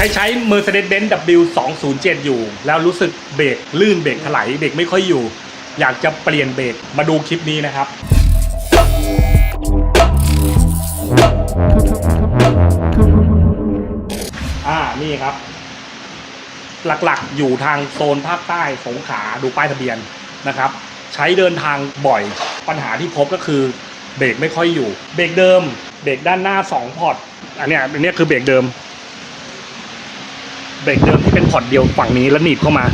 ใครใช้ Mercedes-Benz W207 อยู่ แล้วรู้สึกเบรกลื่นเบรกถลายเบรกไม่ค่อยอยู่ อยากจะเปลี่ยนเบรกมาดูคลิปนี้นะครับอ่านี่ครับ หลักๆอยู่ทางโซนภาคใต้สงขลาดูป้ายทะเบียนนะครับ ใช้เดินทางบ่อยปัญหาที่พบก็คือเบรกไม่ค่อยอยู่ เบรกเดิม เบรกด้านหน้าสองพอร์ตอันเนี้ยอันเนี้ยคือเบรกเดิม เบรกเดิมที่เป็นพอร์ตเดียวฝั่งนี้แล้วหนีบเข้ามา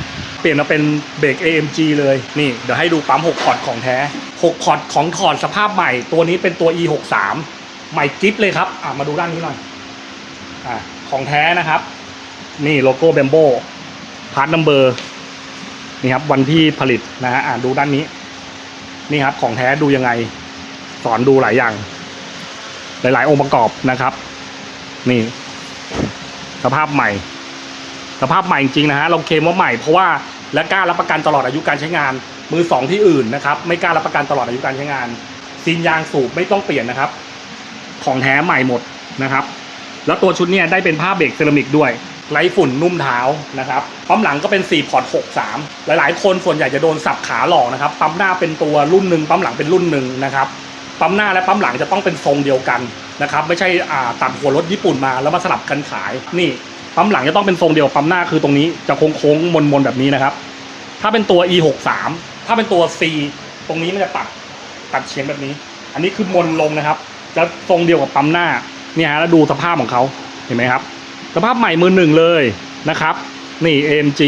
เปลี่ยนมาเป็นเบรก AMG เลยนี่เดี๋ยวให้ดูปั๊ม6พอร์ตของแท้ 6พอร์ตของถอดสภาพใหม่ ตัวนี้เป็นตัว E63 ใหม่กิ๊บเลยครับอะมาดูด้านนี้หน่อยอะของแท้นะครับ นี่โลโก้เบมโบพาร์ทนัมเบอร์นี่ครับวันที่ผลิตนะฮะอ่าดูด้านนี้ นี่ครับของแท้ดูยังไง สอนดูหลายอย่าง หลาย ๆ องค์ประกอบนะครับ นี่ สภาพใหม่ สภาพใหม่จริงนะฮะเราเคลมว่าใหม่เพราะว่าและกล้ารับประกันตลอดอายุการใช้งาน มือสองที่อื่นนะครับไม่กล้ารับประกันตลอดอายุการใช้งานซีนยางสูบไม่ต้องเปลี่ยนนะครับ ของแท้ใหม่หมดนะครับ แล้วตัวชุดเนี่ยได้เป็นผ้าเบรกเซรามิกด้วยไร้ฝุ่นนุ่มเท้านะครับปั๊มหลังก็เป็น 4 พอร์ต 63 หลาย ๆ คนส่วนใหญ่จะโดนสับขาหลอกนะครับ ปั๊มหน้าเป็นตัวรุ่นหนึ่งปั๊มหลังเป็นรุ่นหนึ่งนะครับ ปั๊มหน้าและปั๊มหลังจะต้องเป็นทรงเดียวกันนะครับ ไม่ใช่อ่าตัดหัวรถญี่ปุ่นมาแล้วมาสลับกันขาย นี่ ปั๊มหลังจะต้องเป็นทรงเดียวปั๊มหน้าคือตรงนี้จะโค้งๆมนๆแบบนี้นะครับ ถ้าเป็นตัว e 6 3ถ้าเป็นตัว c ตรงนี้มันจะตัดตัดเฉียงแบบนี้ อันนี้คือมนลงนะครับ จะทรงเดียวกับปั๊มหน้าเนี่ยฮะแล้วดูสภาพของเขาเห็นไหมครับ สภาพใหม่มือหนึ่งเลยนะครับ นี่ AMG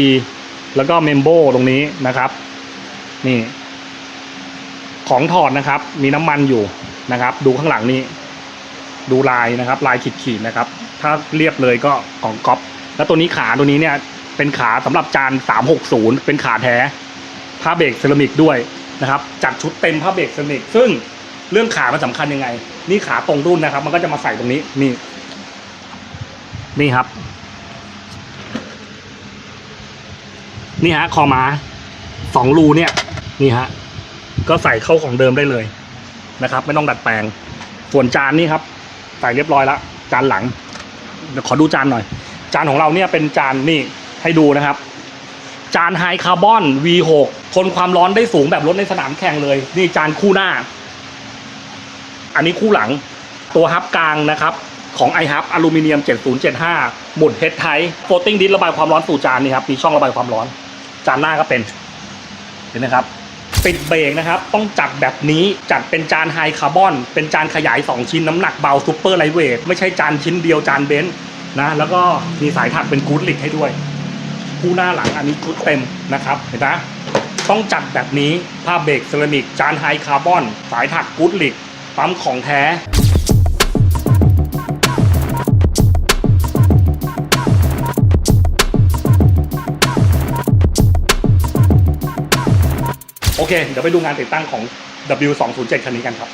แล้วก็เมมโบตรงนี้นะครับ นี่ ของถอดนะครับ มีน้ำมันอยู่นะครับ ดูข้างหลังนี่ ดูลายนะครับ ลายขีดๆนะครับ ถ้าเรียบเลยก็ของก๊อปแล้วตัวนี้ขาตัวนี้เนี่ยเป็นขาสำหรับจาน 360 เป็นขาแท้ผ้าเบรกเซรามิกด้วยนะครับ จัดชุดเต็มผ้าเบรกเซรามิก ซึ่งเรื่องขามันสำคัญยังไง นี่ขาตรงรุ่นนะครับ มันก็จะมาใส่ตรงนี้นี่ นี่ครับ นี่ฮะคอมาสองรูเนี่ย นี่ฮะก็ใส่เข้าของเดิมได้เลยนะครับ ไม่ต้องดัดแปลงส่วนจานนี่ครับ ใส่เรียบร้อยแล้วจานหลังเดี๋ยวขอดูจานหน่อย จานของเราเนี่ยเป็นจานนี่ให้ดูนะครับ จานไฮคาร์บอน V6 ทนความร้อนได้สูงแบบรถในสนามแข่งเลย นี่จานคู่หน้า อันนี้คู่หลัง ตัวฮับกลางนะครับ ของ i h u b อลูมิเนียม 7075 หมุดเฮดไทโฟติ้งดิสระบายความร้อนสู่จานนี่ครับมีช่องระบายความร้อน จานหน้าก็เป็นเห็นไหมครับ ปิดเบรกนะครับ ต้องจัดแบบนี้จัดเป็นจานไฮคาร์บอน เป็นจานขยาย 2 ชิ้นน้ำหนักเบาซูเปอร์ไลท์เวทไม่ใช่จานชิ้นเดียวจานเบนซ์นะแล้วก็มีสายถักเป็นกูดลิกให้ด้วย คู่หน้าหลังอันนี้ชุดเต็มนะครับเห็นไหมต้องจัดแบบนี้ผ้าเบรกเซรามิกจานไฮคาร์บอน สายถักกูดลิกปั๊มของแท้ เค เดี๋ยวไปดูงานติดตั้งของ W207 คันนี้กันครับ